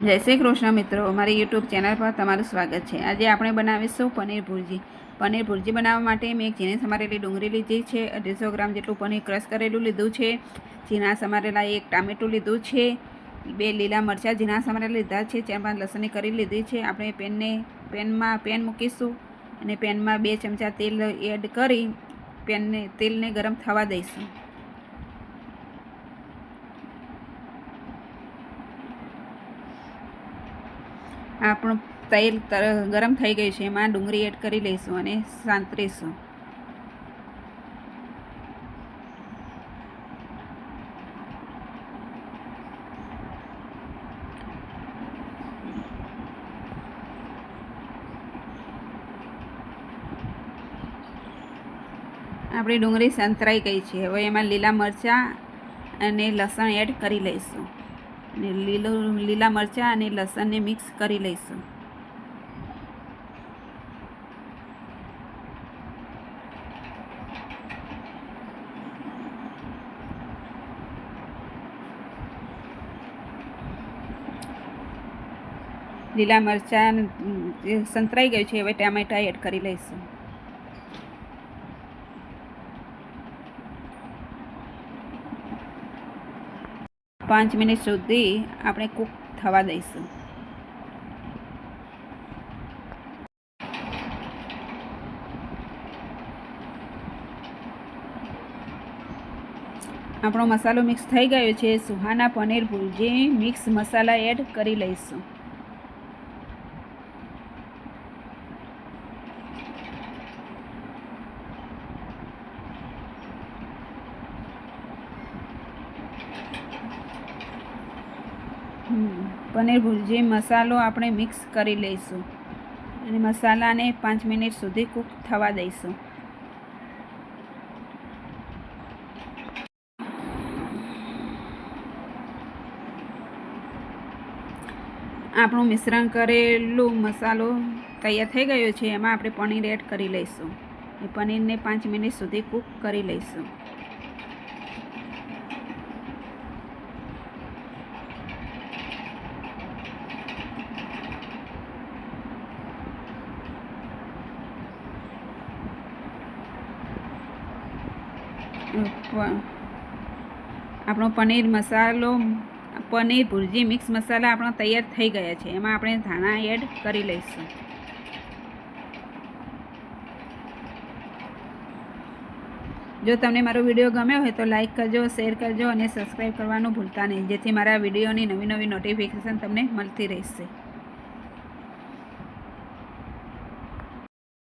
જય શ્રી કૃષ્ણ મિત્રો મારી યુટ્યુબ ચેનલ પર તમારું સ્વાગત છે. આજે આપણે બનાવીશું પનીર ભુરજી. પનીર ભુરજી બનાવવા માટે મેં એક ઝીણી સમારેલી ડુંગળી લીધી છે, અઢીસો ગ્રામ જેટલું પનીર ક્રશ કરેલું લીધું છે, ઝીણા સમારેલા એક ટામેટું લીધું છે, બે લીલા મરચાં ઝીણા સમારેલા લીધા છે, ચાર પાંચ લસણની કરી લીધી છે. આપણે પેનને, પેનમાં પેન મૂકીશું અને પેનમાં બે ચમચા તેલ એડ કરી પેનને, તેલને ગરમ થવા દઈશું. આપણું તેલ તર, ગરમ થઈ ગયું છે. એમાં ડુંગળી એડ કરી લઈશું અને સાંતરીશું આપણી ડુંગળી સંતરાઈ ગઈ છે. હવે એમાં લીલા મરચાં અને લસણ એડ કરી લઈશું. અને લીલું લીલા મરચાં અને લસણને મિક્સ કરી લઈશું. લીલા મરચાં સંતરાઈ ગયું છે હવે ટામેટા એડ કરી લઈશું. પાંચ મિનિટ સુધી આપણે કૂક થવા દઈશું. આપણો મસાલો મિક્સ થઈ ગયો છે. સુહાના પનીર ભુરજી મિક્સ મસાલા એડ કરી લઈશું. પનીર ભુરજી મસાલો આપણે મિક્સ કરી લઈશું. અને મસાલાને પાંચ મિનિટ સુધી કૂક થવા દઈશું. આપણું મિશ્રણ કરેલું મસાલો તૈયાર થઈ ગયો છે, એમાં આપણે પનીર એડ કરી લઈશું. એ પનીરને પાંચ મિનિટ સુધી કૂક કરી લઈશું. આપણો પનીર મસાલો, પનીર ભુરજી મિક્સ મસાલા આપણો તૈયાર થઈ ગયા છે. એમાં આપણે ધાણા એડ કરી લઈશું. જો તમને મારો વીડિયો ગમ્યો હોય તો લાઇક કરજો શેર કરજો અને સબસ્ક્રાઈબ કરવાનું ભૂલતા નહીં. જેથી મારા વિડીયોની નવી નવી નોટિફિકેશન તમને મળતી રહેશે.